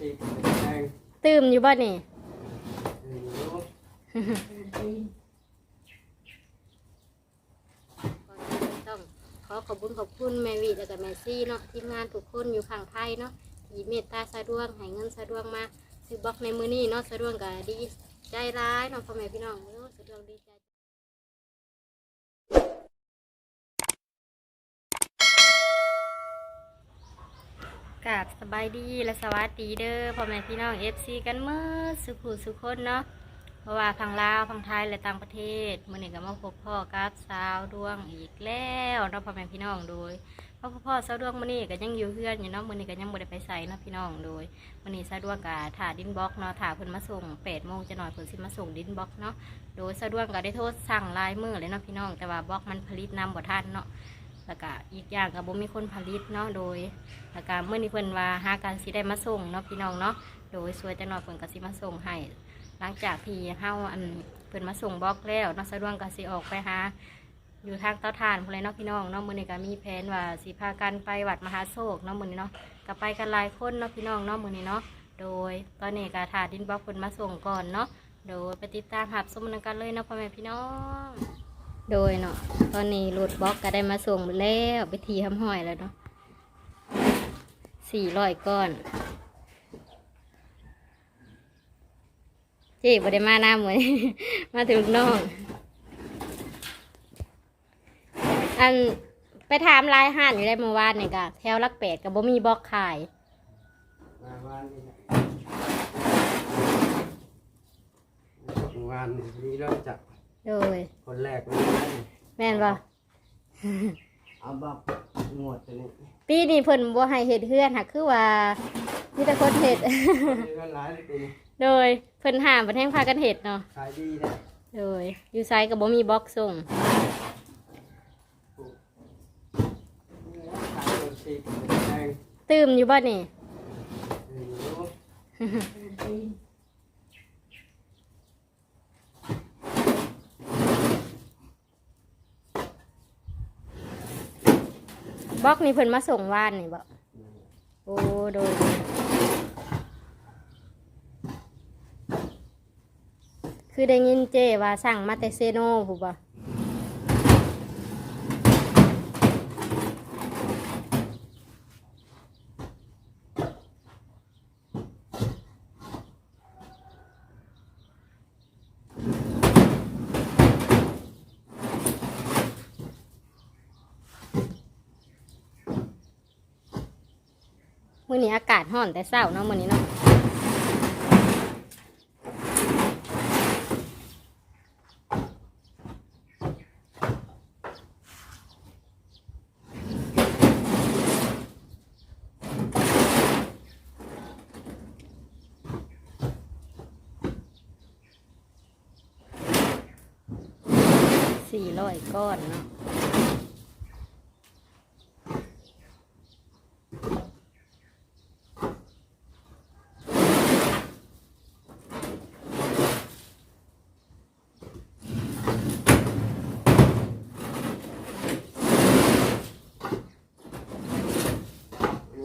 สิแดงตื่มอยู่บ่นี่อยู่ก่อนอื่นต้องขอขอบคุณขอบคุณแม่วีแล้วก็แม่ซี่เนาะทีมงานทุกคนอยู่ฝั่งไทยเนาะที่เมตตาสะดวกให้เงินสะดวกมาซื้อบล็อกในมือนี้เนาะสะดวกก็ดีใจร้ายเนาะพ่อแม่พี่น้องเนาะสะดวกดีใจ กราบสบายดีและสวัสดีเด้อพ่อแม่พี่น้องเอฟซีกันเมื่อสุขุสุขคนเนาะเพราะว่าพังลาวพังไทยและต่างประเทศมื่อนี้ก็มาพบพ่อกับสาวดวงอีกแล้วเนาะพ่อแม่พี่น้องโดยพ่อพ่อสาวดวงมื่อนี้ก็ยังอยู่เพื่อนอยู่เนาะมื่อนี้ก็ยังบ่ได้ไปใส่นาะพี่น้องโดยมื่อนี้สาวดวงก็ถ่าดินบล็อกเนาะถ่าเพิ่นมาส่งแปดโมงจะหน่อยเพิ่นสิมาส่งดินบล็อกเนาะโดยสาวดวงก็ได้โทษสั่งลายมือเลยเนาะพี่น้องแต่ว่าบล็อกมันผลิตนำบ่ทันเนาะแล้วก็อีกอย่างก็บ่มีคนผลิตเนาะโดย แล้วก็เมื่อนี้เพิ่นว่าหาการสิได้มาส่งเนาะพี่น้องเนาะโดยสวยจังหน่อยเพิ่นก็สิมาส่งให้หลังจากที่เฮาอันเพิ่นมาส่งบล็อกแล้วเนาะสะดวกก็สิออกไปหาอยู่ทางเตาถ่านพุ่นเลยเนาะพี่น้องเนาะมื้อนี้ก็มีแผนว่าสิพากันไปวัดมหาโศกเนาะมื้อนี้เนาะก็ไปกันหลายคนเนาะพี่น้องเนาะมื้อนี้เนาะโดยตอนนี้ก็ถ่าดินบล็อกเพิ่นมาส่งก่อนเนาะโดยไปติดตามรับชมกันเลยเนาะพ่อแม่พี่น้องโดยเนาะตอนนี้รถบล็อกก็ได้มาส่งแล้วไปทีทำห้อยแล้วเนาะ สี่ร้อยก้อน เจ๊บได้มาหน้าเหมือนมาถึงน้อง อันไปถามรายห้านอยู่ได้เมื่อวานนี่กะแถวลักแปดกับบ่มีบล็อกขายมาวันนี้นะวันนี้เริ่มจากโดยคนแรกเลยนะแม่นบ่เอาบอกงวดตัวนี้ ปีนี้เพิ่นบ่ให้เฮ็ดเฮือนหักคือว่ามีแต่คนเฮ็ดมีเงินหลายเลยปีนี้โดยเพิ่นห้ามประเทศพากันเฮ็ดเนาะขายดีนะโดยอยู่ไซกับบ่มีบล็อกส่งขายตัวสิแดงตื่มอยู่บ่นี่อยู่ บล็อกนี่เพิ่นมาส่งว่านนี่บ่โอ้โดยคือได้ยินเจว่าสั่งมาแต่เซโนผู้บ่ มื้อนี้อากาศร้อนแต่เช้าเนาะมื้อนี้เนาะสี่ร้อยก้อนเนาะ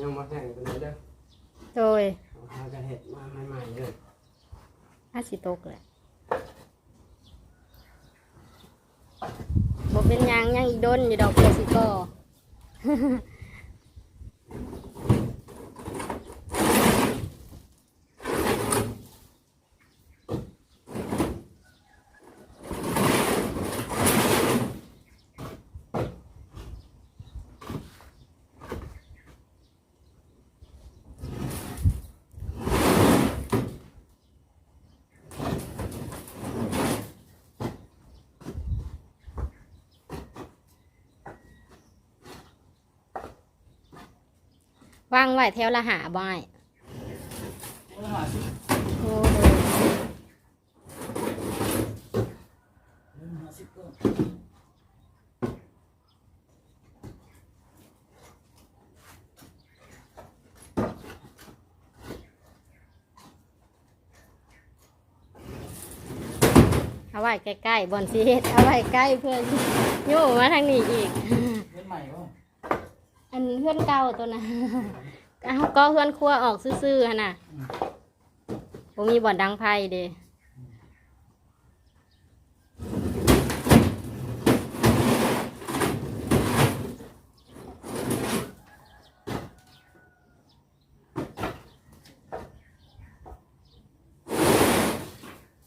ยังมาแข่งกันเลยเด้อ โดย เอาหากระเห็ดมาใหม่ๆเลย อาสิตกแหละบ่เป็นยังยังอีกโดนอยู่ดอกเบสิก็ วางไว้แถวละหาบ่ายโอ้โดเอาไว้ใกล้ๆบนซีเฮ็ดเอาไว้ใกล้เพื่อนโย่มาทางนี้อีก เล่นใหม่ป่ะอันเพื่อนเก่าตัวนะอ้าวก็เพื่อนครัวออกซื่อๆหั่นน่ะผมมีบ่อนดังไพ่เด้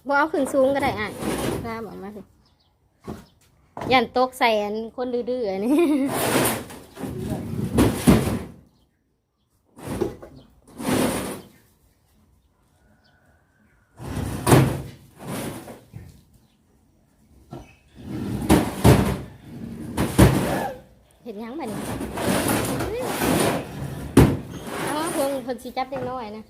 บ่เอาขึ้นสูงก็ได้อะกล้าบอกมาสิยันตกใส่อันคนดื้อๆอันนี้ เห็นยังมันเอาเพิ่งเพิ่ นสิจับเด็กน้อยนะ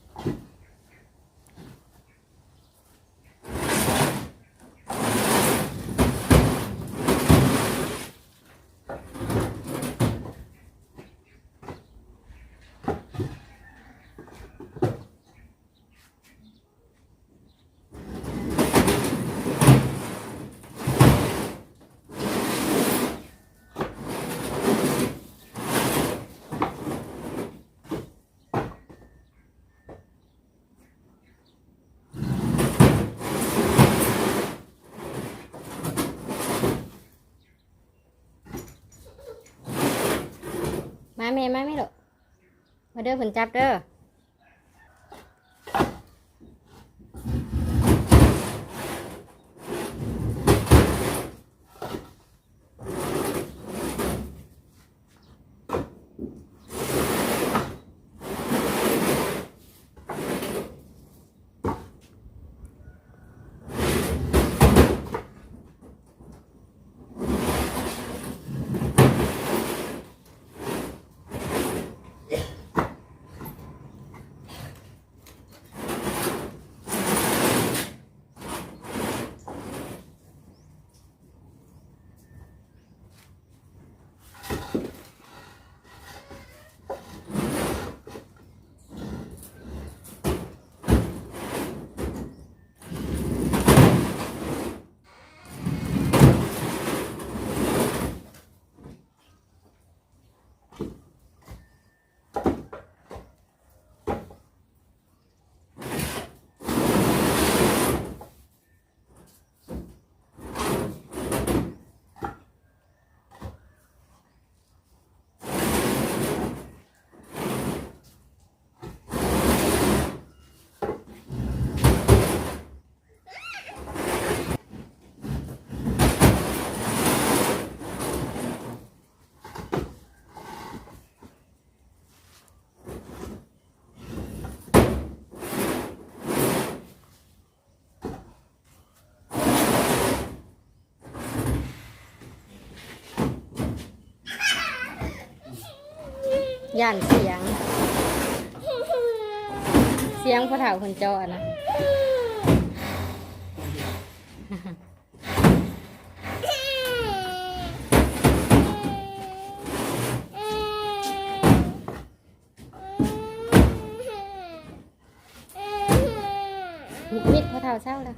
แม่มาไม่หรอกมาเด้อผึ่นจับเด้อ ย่านเสียง เสียงพ่อเฒ่าคนจอนะมิดพ่อเฒ่าเศร้าแล้ว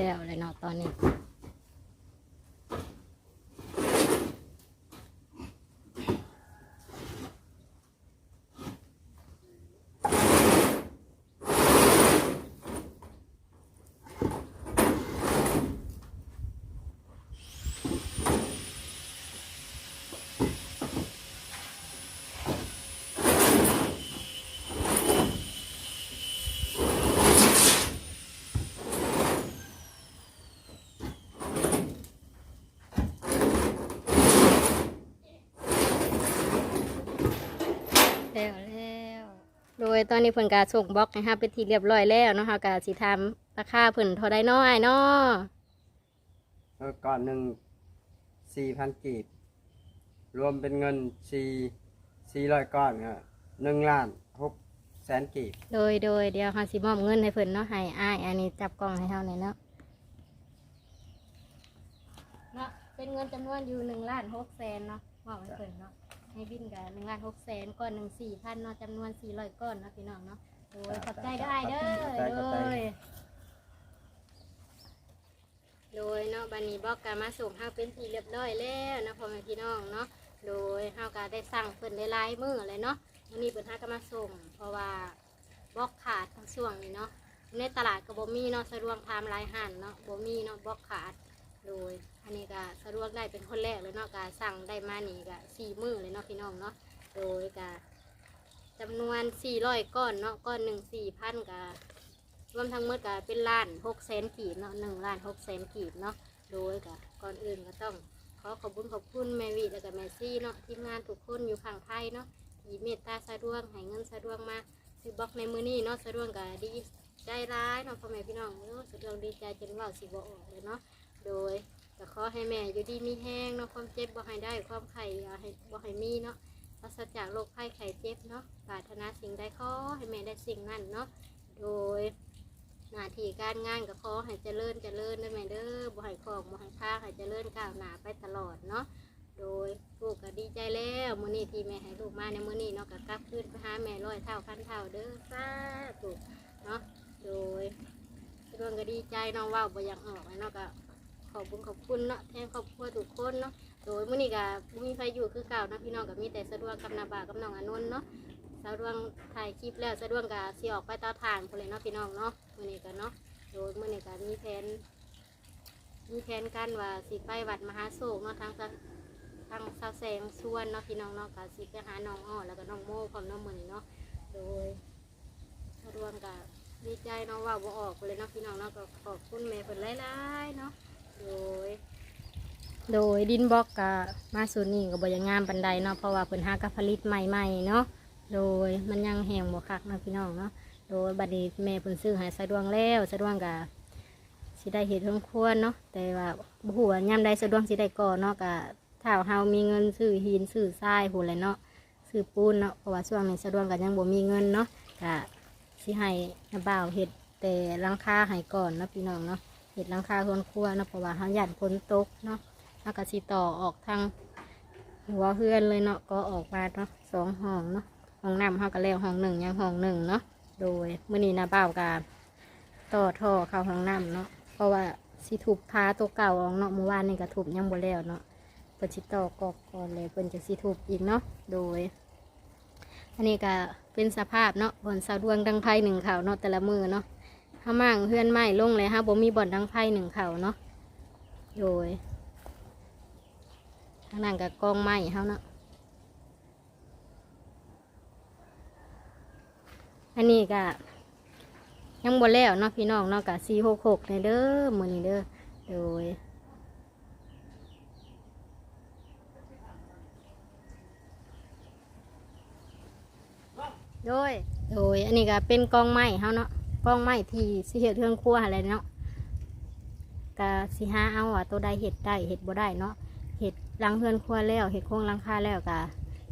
แล้วเลยเนาะตอนนี้ แล้วแล้วโด ยตอนนี้เพิ่นกาส่งบล็อกให้ฮับเป็นที่เรียบร้อยแล้วเนาะค่ะกาสิทำราคาเพิ่นเท่าใดน้อยเนาะเออก่อนหนึ่งสี่พันกีบ รวมเป็นเงินสี่สี่ร้อยก้อนครับหนึ่งล้านหกแสนกีบ โดยโดยเดี๋ยวเฮาสิมอบเงินให้เพิ่นเนาะให้อ้ายอันนี้จับกล้องให้เฮาหน่อยเนาะเนาะเป็นเงินจำนวนอยู่หนึ่งล้านหกแสนเนาะมอบให้เพิ่นเนาะ ให้บินกับหนึ่งล้านหกแสนก้อนหนึ่งสี่พันเนาะจำนวนสี่ร้อยก้อนเนาะพี่น้องเนาะโดยขอบใจได้เด้อโดยโดยเนาะบันนี้บอกการมาส่งเฮาเป็นที่เรียบร้อยแล้วนะพ่อแม่พี่น้องเนาะโดยเฮาก็ได้สั่งเพิ่นได้หลายมื้อเลยเนาะวันนี้เพิ่นหาก็มาส่ง เพราะว่าบอกขาดทั้งช่วงนี้เนาะในตลาดก็บ่มีเนาะสะดวกทำลายหันเนาะบ่มีเนาะบอกขาด โดยอันนี้ก็สะดวกได้เป็นคนแรกเลยเนาะก็สั่งได้มานี่ก็สี่มือเลยเนาะพี่น้องเนาะโดยก็จำนวน400ก้อนเนาะก้อนหนึ่ง4,000ก็รวมทั้งหมดก็เป็นล้านหกแสนกีบเนาะหนึ่งล้านหกแสนกีบเนาะโดยก็ก่อนอื่นก็ต้องขอขอบคุณขอบคุณแมวิแล้วก็แมซี่เนาะทีมงานทุกคนอยู่ฝั่งไทยเนาะที่เมตตาสะดวกให้เงินสะดวกมาซื้อบล็อกในมือนี้เนาะสะดวกก็ดีใจร้ายเนาะพ่อแม่พี่น้องเนาะสะดวกดีใจจนเว่าสิบออกเลยเนาะ โดยก็ขอให้แม่อยู่ดีมีแห้งเนาะความเจ็บบ่ให้ได้ความไข่อย่าให้บ่ให้มีเนาะปราศจากโรคภัยไข้เจ็บเนาะปรารถนาสิ่งใดขอให้แม่ได้สิ่งนั้นเนาะโดยหน้าที่การงานก็ขอให้เจริญเจริญได้ไหมเด้อบ่ให้ของบ่ให้ค่าให้เจริญก้าวหน้าไปตลอดเนาะโดยลูกก็ดีใจแล้วมื้อนี้ที่แม่ให้ลูกมาในมื้อนี้เนาะก็กลับคืนไปหาแม่ร้อยเท่าพันเท่าเด้อสาธุเนาะโดยเรื่องก็ดีใจเน้องว่าบ่อยากออกเลยเนาะก็ ขอบคุณขอบคุณเนาะแทนครอบครัวทุกคนเนาะโดยมื้อนี้ก็บ่มีใครอยู่คือเก่านะพี่น้องก็มีแต่สะดวกกับนาบากับน้องอานนเนาะสะดวกถ่ายคลิปแล้วสะดวกกับสิออกไปตาถ่านพนเลยเนาะพี่น้องเนาะมื้อนี้กันเนาะโดยมื้อนี้กันมีแผนมีแผนกันว่าสิไปวัดมหาโศกเนาะทางทางสาวแสงส่วนเนาะพี่น้องเนาะกับสิไปหาน้องอ้อแล้วก็น้องโม่พร้อมน้องมื้อนี้เนาะโดยสะดวกกับดีใจเนาะว่าบ่ออกเลยเนาะพี่น้องเนาะก็ขอบคุณแม่เพิ่นหลายๆเนาะ โดยโดยดินบล็อกกะมาสูนนี้ก็บอยังงามปันใดเนาะเพราะว่าเพิ่นหากะผลิตใหม่ๆเนาะโดยมันยังแห้งบ่คักเนาะพี่น้องเนาะโดยบัดนี้แม่เพิ่นซื้อให้สะดวกแล้วสะดวกกะสิได้เฮ็ดทั้งควรเนาะแต่ว่าบ่ฮู้ว่ายามใดสะดวกสิได้ก่อนเนาะกะถ้าเฮามีเงินซื้อหินซื้อทรายพู้นแหละเนาะซื้อปูนเนาะเพราะว่าช่วงนี้สะดวกก็ยังบ่มีเงินเนาะกะสิให้บ่าวเฮ็ดแต่หลังคาให้ก่อนเนาะพี่น้องเนาะ เฮ็ดหลังคาควนครัวเนาะเพราะว่าเฮาย่านฝนตกเนาะแล้วก็สิต่อออกทางหัวเฮือนเลยเนาะก็ออกมาเนาะสองห้องเนาะห้องน้ำห้องก็แล้วห้องหนึ่งยังห้องหนึ่งเนาะโดยเมื่อนี้นะเบ่าวกาต่อท่อเข้าห้องน้ำเนาะเพราะว่าสิถูกพาตัวเก่าออกเนาะเมื่อวานนี่ก็ถูกยังบ่แล้วเนาะเปิดชิต่อกอกก่อนเลยเปิ่นจะสิถูกอีกเนาะโดย อันนี้ก็เป็นสภาพเนาะบนสาวดวงดังไพ่หนึ่งเข่าเนาะแต่ละมือเนาะ ห้ามั่งเพื่อนไม้ลงเลยฮะบ่มีบ่อนดังไพ่หนึ่งเข่าเนาะโดยทางนั้นกับกองไม้เฮาเนาะอันนี้ก็ยังบ่แล้วเนาะพี่น้องเนาะกะสี่หกหกในเด้อมือนี้เด้อโดยโดย โดย อันนี้ก็เป็นกองไม้เฮาเนาะ กองไม้ที่สิเฮ็ดเครื่องครัวอะไรเนาะกะสิหาเอาอะตัวใดเฮ็ดได้เฮ็ดบ่ได้เนาะเฮ็ดลังเฮือนครัวแล้วเฮ็ดโครงลังคาแล้วกะ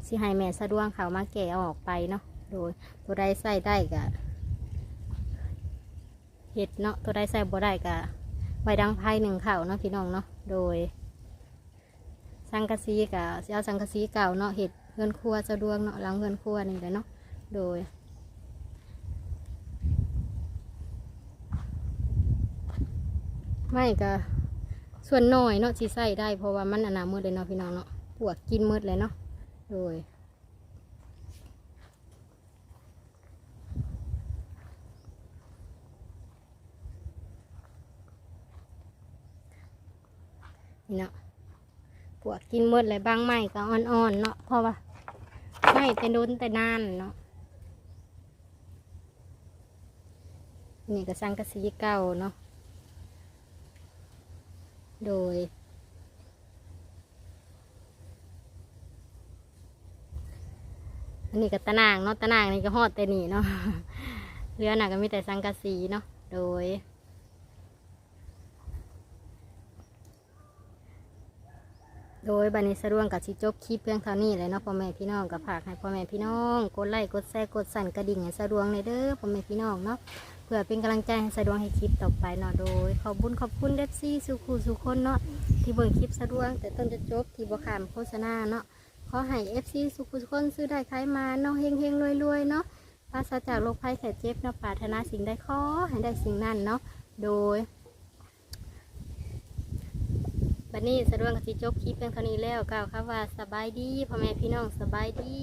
สิให้แม่สะดวกเขามาแกะเอาออกไปเนาะโดยตัวใดใส่ได้กะเห็ดเนาะตัวใดใส่บ่ได้กะไว้ดังไพ่หนึ่งเข่าเนาะพี่น้องเนาะโดย สังกะสีกะสิเอาสังกะสีเก่าเนาะเห็ดเงินครัวสะดวกเนาะลังเงินครัวนี่แหละเนาะโดย ไม่ก็ส่วนน้อยเนาะที่ใส่ได้เพราะว่ามันอนนามืดเลยเนาะพี่น้องเนาะปวกกินมืดเลยเนาะโดยนี่เนาะปวกกินมืดเลยบางไม้ก็อ่อนๆเนาะเพราะว่าไม่แต่โดนแต่นานเนาะนี่ก็สังกะสีเก่าเนาะ โดย อันนี้ก็ตะนางเนาะตะนางนี่ก็ฮอดแต่นี่เนาะเรือหนักก็มีแต่สังกะสีเนาะโดย โดยบันนี้สะดวงกับชิจบคลิปเพียงเท่านี้เลยเนาะพ่อแม่พี่น้องกับฝากให้พ่อแม่พี่น้องกดไลค์กดแชร์กดสั่นกระดิ่งให้สะดวงในเด้อพ่อแม่พี่น้องเนาะเพื่อเป็นกำลังใจให้สะดวงให้คลิปต่อไปเนาะโดย ขอบบุญขอบคุณเดฟซี่สุขูสุคนเนาะที่เบิ่งคลิปสะดวง แต่ต้นจะจบที่บขามโฆษณาเนาะขอให้เอฟซีสุขูสุคนซื้อได้ใครมาเนาะเฮงเฮงรวยรวยเนาะปราศจากโรคภัยแค่เจ็บเนาะปรารถนาสิ่งใดขอให้ได้สิ่งนั้นเนาะโดย บัดนี้สะดวงกับทีจบคลิปเพียงเท่านี้แล้วกล่าวคำว่าสบายดีพ่อแม่พี่น้องสบายดี